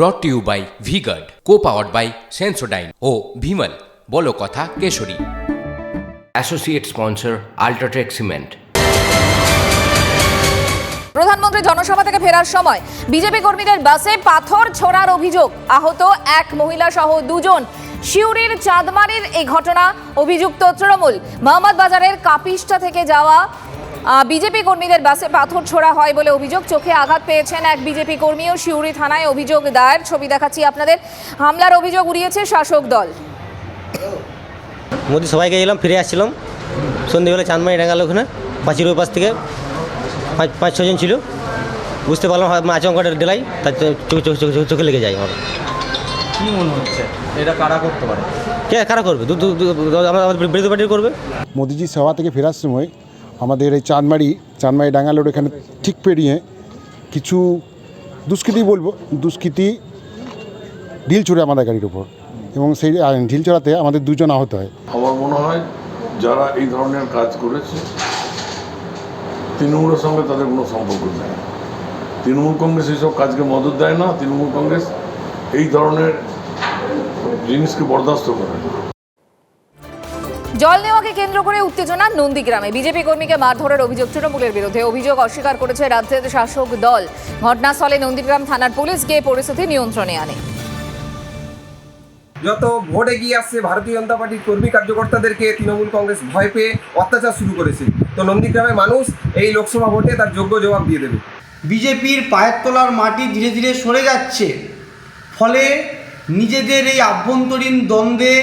Brought to you by V-Guard co powered by Sensodyne ও ভিমল বলো কথা Keshari. Associate sponsor UltraTech cement প্রধানমন্ত্রী জনসভা থেকে ফেরার সময় বিজেপি কর্মীদের বাসে পাথর ছোড়ার অভিযোগ। আহত এক মহিলা সহ দুজন। শিউরির চাঁদমারির এই ঘটনা অভিযুক্ত তৃণমূল। মোহাম্মদ বাজারের কাপিস্টা থেকে যাওয়া বিজেপি কর্মীদের বাসে পাথর ছোড়া হয় বলে অভিযোগ। চোখে আঘাত পেয়েছেন এক বিজেপি কর্মীও শিউরি থানায় অভিযোগ দায়ের। ছবি দেখাচ্ছি আপনাদের। হামলার অভিযোগ উড়িয়েছে শাসক দল। মোদি সবাইকে গেলাম ফিরে আসছিলাম। সন্ধ্যেবেলা চাঁদমারি ডাঙ্গাল ওখানে পাঁচির ওই পাশ থেকে। পাঁচ পাঁচ ছজন ছিল। বুঝতে পারলাম আচমকাটা ডেলাই তার চোখে চোখে চোখে চোখে লেগে যায় আমার। কি মনে হচ্ছে? এটা কারা করতে পারে? কে কারা করবে? আমাদের বিরোধী পার্টির করবে। মোদিজি সভা থেকে ফেরার সময় আমাদের এই চাঁদমারি চাঁদমারি ডাঙ্গালোর এখানে ঠিক পেরিয়ে কিছু দুষ্কৃতি বলব, দুষ্কৃতি ঢিল ছুড়ে আমাদের গাড়ির উপর। এবং সেই ঢিল চড়াতে আমাদের দুজন আহত হয়। আমার মনে হয় যারা এই ধরনের কাজ করেছে, তৃণমূলের সঙ্গে তাদের কোনো সম্পর্ক নেই। তৃণমূল কংগ্রেস এইসব কাজকে মদত দেয় না, তৃণমূল কংগ্রেস এই ধরনের জিনিসকে বরদাস্ত করে। জল নেওয়াকে কেন্দ্র করে উত্তেজনা নন্দীগ্রামে। বিজেপি কর্মীকে মারধরের অভিযোগ তৃণমূলের বিরুদ্ধে অভিযোগ অস্বীকার করেছে রাজ্যের শাসক দল। ঘটনাস্থলে নন্দীগ্রাম থানার পুলিশ গিয়ে পরিস্থিতি নিয়ন্ত্রণে আনে। যত ভোট এগিয়ে আসছে ভারতীয় জনতা পার্টির কর্মী কার্যকর্তাদেরকে তৃণমূল কংগ্রেস ভয় পেয়ে অত্যাচার শুরু করেছে। তো নন্দীগ্রামের মানুষ এই লোকসভা ভোটে তার যোগ্য জবাব দিয়ে দেবে। বিজেপির পায়ের তলার মাটি ধীরে ধীরে সরে যাচ্ছে। ফলে নিজেদের এই আভ্যন্তরীণ দ্বন্দ্বে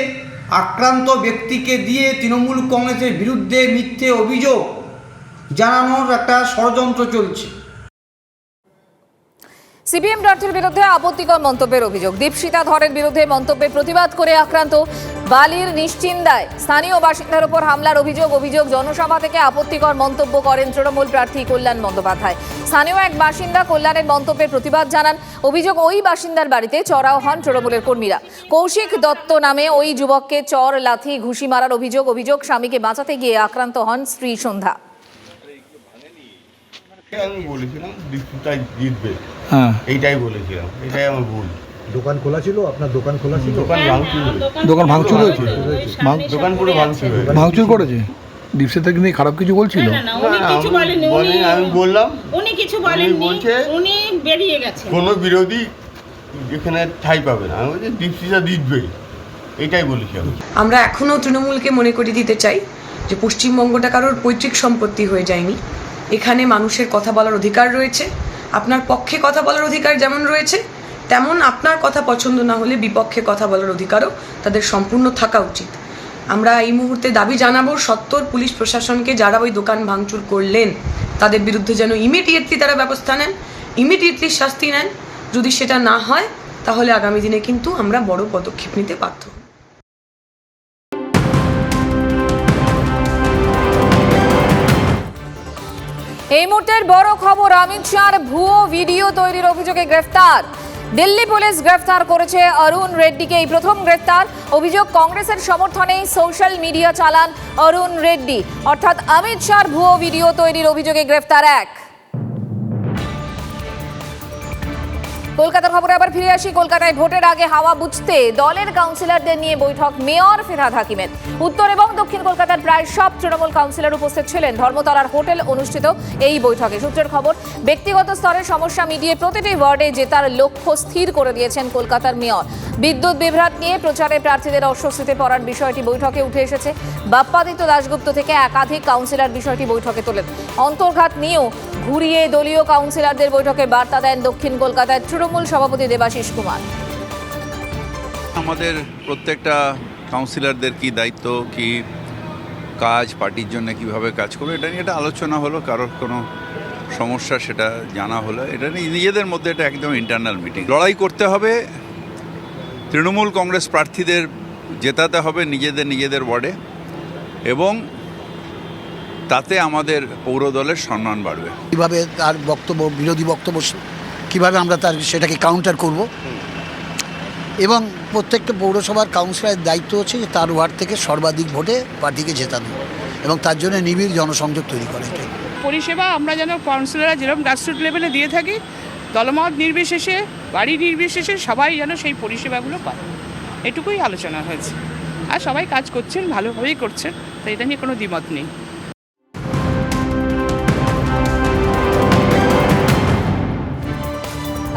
আক্রান্ত ব্যক্তিকে দিয়ে তৃণমূল কংগ্রেসের বিরুদ্ধে মিথ্যে অভিযোগ জানানোর একটা ষড়যন্ত্র চলছে। সিপিএম প্রার্থীর বিরুদ্ধে আপত্তিকর মন্তব্যের অভিযোগ। দীপশিতা ধরের বিরুদ্ধে মন্তব্যের প্রতিবাদ করে আক্রান্ত বালির নিশ্চিন্দায় স্থানীয় বাসিন্দার উপর হামলার অভিযোগ অভিযোগ জনসভা থেকে আপত্তিকর মন্তব্য করেন তৃণমূল প্রার্থী কল্যাণ বন্দ্যোপাধ্যায়। স্থানীয় এক বাসিন্দা কল্যাণের মন্তব্যের প্রতিবাদ জানান। অভিযোগ ওই বাসিন্দার বাড়িতে চড়াও হন তৃণমূলের কর্মীরা। কৌশিক দত্ত নামে ওই যুবককে চর লাথি ঘুষি মারার অভিযোগ অভিযোগ স্বামীকে বাঁচাতে গিয়ে আক্রান্ত হন স্ত্রী সন্ধ্যা। আমি বলেছিলাম জিতবে। হ্যাঁ। এইটাই বলেছিলাম এটাই আমার ভুল। দোকান খোলা ছিল আপনার দোকান খোলা ছিল? দোকান ভাঙচুর দোকান ভাঙচুর হয়েছে। ভাঙ- দোকান পুরো ভাঙচুর হয়েছে। ভাঙচুর করেছে? দীপসাদাকে নিয়ে খারাপ কিছু বলছিল? না, না, উনি না, কিছু আমি বলেননি উনি বলিনি, আমি বললাম। উনি কিছু বলেননি বলছে, উনি বেরিয়ে গেছেন। কোনো বিরোধী এখানে ঠাই পাবে না। আমি বলছি দীপশিতা জিতবে এটাই বলেছি আমি। আমরা এখনও তৃণমূলকে মনে করিয়ে দিতে চাই যে পশ্চিমবঙ্গটা কারোর পৈতৃক সম্পত্তি হয়ে যায়নি। এখানে মানুষের কথা বলার অধিকার রয়েছে। আপনার পক্ষে কথা বলার অধিকার যেমন রয়েছে তেমন আপনার কথা পছন্দ না হলে বিপক্ষে কথা বলার অধিকারও তাদের সম্পূর্ণ থাকা উচিত। আমরা এই মুহূর্তে দাবি জানাব, সত্তর পুলিশ প্রশাসনকে যারা ওই দোকান ভাঙচুর করলেন, তাদের বিরুদ্ধে যেন ইমিডিয়েটলি তারা ব্যবস্থা নেন ইমিডিয়েটলি শাস্তি নেন। যদি সেটা না হয়, তাহলে আগামী দিনে কিন্তু আমরা বড় পদক্ষেপ নিতে বাধ্য এই মুহূর্তের বড় খবর অমিত শাহর ভুয়ো ভিডিও তৈরির অভিযোগে গ্রেফতার। দিল্লি পুলিশ গ্রেফতার করেছে অরুণ রেড্ডিকে। এই প্রথম গ্রেফতার অভিযোগ কংগ্রেসের সমর্থনে সোশ্যাল মিডিয়া চালান অরুণ রেড্ডি। অর্থাৎ অমিত শাহর ভুয়ো ভিডিও তৈরির অভিযোগে গ্রেফতার এক। কলকাতার খবরে আবার ফিরে আসি। কলকাতায় ভোটের আগে হাওয়া বুঝতে দলের কাউন্সিলরদের নিয়ে বৈঠক মেয়র ফেরহাদ হাকিমের। উত্তর এবং দক্ষিণ কলকাতার প্রায় সব তৃণমূল কাউন্সিলর উপস্থিত ছিলেন ধর্মতলার হোটেল অনুষ্ঠিত এই বৈঠকে। সূত্রের খবর, ব্যক্তিগত স্তরের সমস্যা মিটিয়ে প্রতিটি ওয়ার্ডে জেতার লক্ষ্য স্থির করে দিয়েছেন কলকাতার মেয়র। বিদ্যুৎ বিভ্রাট নিয়ে প্রচারে প্রার্থীদের অস্বস্তিতে পড়ার বিষয়টি বৈঠকে উঠে এসেছে। বাপ্পাদিত্য দাশগুপ্ত থেকে একাধিক কাউন্সিলর বিষয়টি বৈঠকে তোলেন। অন্তর্ঘাত নিয়েও ঘুরিয়ে দলীয় কাউন্সিলরদের বৈঠকে বার্তা দেন দক্ষিণ কলকাতায় তৃণমূল সভাপতি দেবাশিস কুমার। আমাদের প্রত্যেকটা কাউন্সিলরদের কি দায়িত্ব কি কাজ পার্টির জন্য কীভাবে কাজ করবে এটা নিয়ে একটা আলোচনা হলো কারোর কোনো সমস্যা সেটা জানা হলো। এটা নিয়ে নিজেদের মধ্যে এটা একদম ইন্টারনাল মিটিং লড়াই করতে হবে তৃণমূল কংগ্রেস প্রার্থীদের জেতাতে হবে নিজেদের নিজেদের ওয়ার্ডে এবং তাতে আমাদের পৌর দলের সম্মান বাড়বে। কীভাবে তার বক্তব্য বিরোধী বক্তব্য কীভাবে আমরা তার সেটাকে কাউন্টার করব। এবং প্রত্যেকটা পৌরসভার কাউন্সিলরের দায়িত্ব হচ্ছে যে তার ওয়ার্ড থেকে সর্বাধিক ভোটে পার্টিকে জেতানো এবং তার জন্য নিবিড় জনসংযোগ তৈরি করা পরিষেবা আমরা যেন কাউন্সিলররা যেরকম গ্রাসরুট লেভেলে দিয়ে থাকি, দলমত নির্বিশেষে, বাড়ি নির্বিশেষে সবাই যেন সেই পরিষেবাগুলো পায়। এটুকুই আলোচনা হয়েছে। আর সবাই কাজ করছেন, ভালোভাবেই করছেন, তো এটা নিয়ে কোনো দ্বিমত নেই।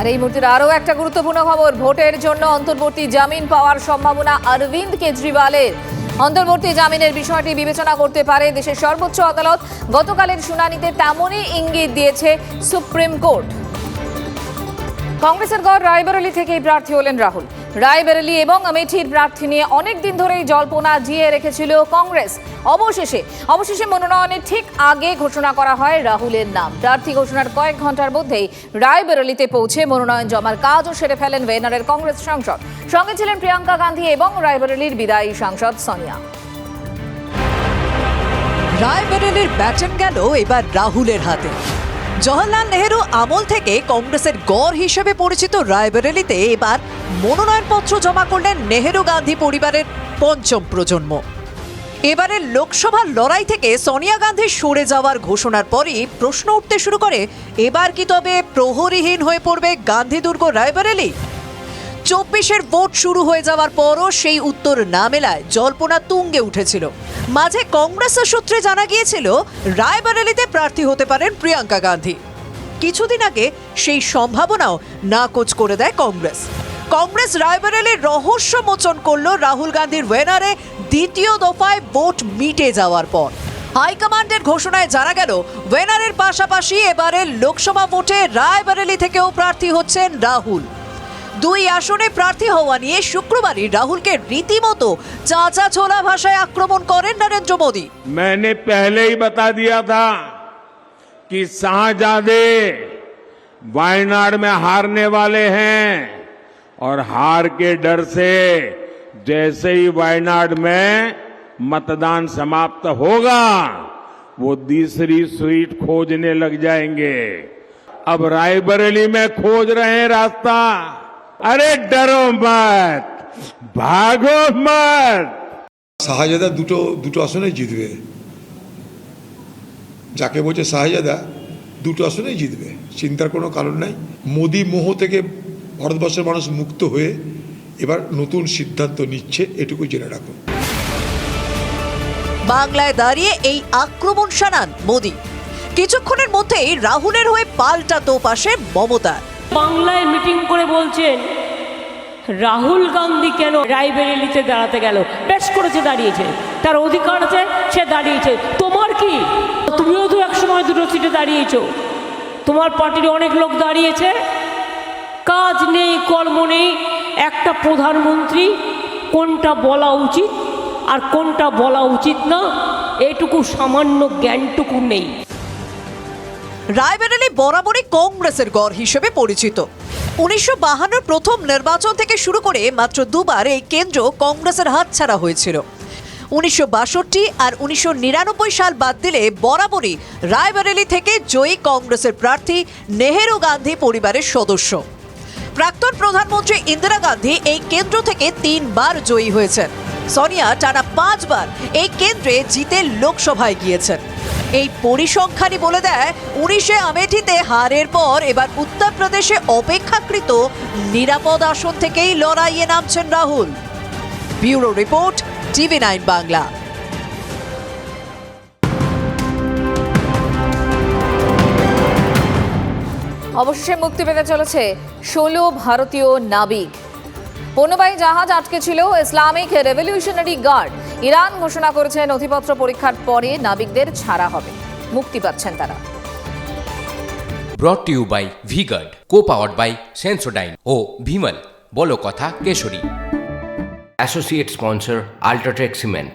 আর এই মুহূর্তের আরও একটা গুরুত্বপূর্ণ খবর, ভোটের জন্য অন্তর্বর্তী জামিন পাওয়ার সম্ভাবনা অরবিন্দ কেজরিওয়ালের। অন্তর্বর্তী জামিনের বিষয়টি বিবেচনা করতে পারে দেশের সর্বোচ্চ আদালত। গতকালের শুনানিতে তেমনই ইঙ্গিত দিয়েছে সুপ্রিম কোর্ট। কংগ্রেসের গড় রায়বরেলি থেকেই প্রার্থী হলেন রাহুল। রায়বেরেলি এবং আমেঠির প্রার্থী নিয়ে অনেক দিন ধরেই জল্পনা জিয়ে রেখেছিল কংগ্রেস। অবশেষে অবশেষে মনোনয়নের ঠিক আগে ঘোষণা করা হয় রাহুলের নাম। প্রার্থী ঘোষণার কয়েক ঘণ্টার মধ্যেই রায়বেরেলিতে পৌঁছে মনোনয়ন জমার কাজও সেরে ফেলেন ওয়েনারের কংগ্রেস সাংসদ। সঙ্গে ছিলেন প্রিয়াঙ্কা গান্ধী এবং রায়বেরেলির বিদায়ী সাংসদ সোনিয়া। রায়বেরেলির ব্যাটন গেল এবার রাহুলের হাতে। জওহরলাল নেহেরু আমল থেকে কংগ্রেসের গড় হিসেবে পরিচিত রায়বেরেলিতে এবার মনোনয়নপত্র জমা করলেন নেহেরু গান্ধী পরিবারের পঞ্চম প্রজন্ম। এবারের লোকসভার লড়াই থেকে সোনিয়া গান্ধী সরে যাওয়ার ঘোষণার পরই প্রশ্ন উঠতে শুরু করে, এবার কি তবে প্রহরীহীন হয়ে পড়বে গান্ধী দুর্গ রায়বেরেলি? চব্বিশের ভোট শুরু হয়ে যাওয়ার পরও সেই উত্তর না মেলায় জল্পনা তুঙ্গে উঠেছিল। মাঝে কংগ্রেসের সূত্রে জানা গিয়েছিল, রায়বেরেলিতে প্রার্থী হতে পারেন প্রিয়াঙ্কা গান্ধী। কিছুদিন আগে সেই সম্ভাবনাও নাকচ করে দেয় কংগ্রেস। কংগ্রেস রায়বেরেলির রহস্য মোচন করল রাহুল গান্ধীর ওয়েনারে দ্বিতীয় দফায় ভোট মিটে যাওয়ার পর হাইকমান্ডের ঘোষণায় জানা গেল ওয়েনারের পাশাপাশি এবারের লোকসভা ভোটে রায়বেরেলি থেকেও প্রার্থী হচ্ছেন রাহুল দুই আসনে প্রার্থী হওয়া নিয়ে শুক্রবারই রাহুলকে রীতিমতো চাচা ছোলা ভাষায় আক্রমণ করেন নরেন্দ্র মোদী मैंने पहले ही बता दिया था कि शाहजादे वायनाड में हारने वाले हैं और हार के डर से जैसे ही वायनाड में मतदान समाप्त होगा वो तीसरी सीट खोजने लग जाएंगे अब रायबरेली में खोज रहे हैं रास्ता अरे डरो मत भागो मत শাহজাদা দুটো দুটো আসনেই জিতবে যাকে বলছে শাহজাদা দুটো আসনেই জিতবে চিন্তার কোনো কারণ নাই মোদি মোহ থেকে ভারতবর্ষের মানুষ মুক্ত হয়ে এবার নতুন সিদ্ধান্ত নিচ্ছে এটুকু জেনে রাখুন। বাংলায় দাঁড়িয়ে এই আক্রমণ শানান মোদী। কিছুক্ষণের মধ্যেই রাহুলের হয়ে পাল্টা তোপ আসে মমতার বাংলায় মিটিং করে বলছেন রাহুল গান্ধী কেন রায়বেরেলিতে দাঁড়াতে গেল? বেশ করেছে দাঁড়িয়েছে। তার অধিকার আছে সে দাঁড়িয়েছে। তোমার কি? তুমিও তো এক সময় দুটো সিটে দাঁড়িয়েছো। তোমার পার্টির অনেক লোক দাঁড়িয়েছে। কাজ নেই, কর্ম নেই, একটা প্রধানমন্ত্রী কোনটা বলা উচিত আর কোনটা বলা উচিত না, এটুকু সামান্য জ্ঞানটুকু নেই। রায়বেরেলি বরাবরই কংগ্রেসের গড় হিসেবে পরিচিত। উনিশশো প্রথম নির্বাচন থেকে শুরু করে মাত্র দুবার এই কেন্দ্র কংগ্রেসের হাতছাড়া হয়েছিল। উনিশশো বাষট্টি আর উনিশশো নিরানব্বই সাল বাদ দিলে বরাবরই রায়বেরেলি থেকে জয়ী কংগ্রেসের প্রার্থী নেহেরু গান্ধী পরিবারের সদস্য। প্রাক্তন প্রধানমন্ত্রী ইন্দিরা গান্ধী এই কেন্দ্র থেকে তিনবার জয়ী হয়েছেন। সোনিয়া টানা পাঁচবার এই কেন্দ্রে জিতে লোকসভায় গিয়েছেন। এই পরিসংখ্যানই বলে দেয়, উনিশে আমেঠিতে হারের পর এবার উত্তরপ্রদেশে অপেক্ষাকৃত নিরাপদ আসন থেকেই লড়াইয়ে নামছেন Rahul. Bureau report, TV nine Bangla. অবশেষে মুক্তি পেতে চলেছে ষোলো ভারতীয় নাবিক। পণ্যবাহী জাহাজ আটকে ছিল ইসলামিক রেভলিউশনারি গার্ড। ইরান ঘোষণা করেছে নথিপত্র পরীক্ষার পরে নাবিকদের ছাড়া হবে। মুক্তি পাচ্ছেন তারা। Brought you by V-Guard co powered by Sensodyne ও ভিমল বলো কথা Keshari. Associate sponsor UltraTech cement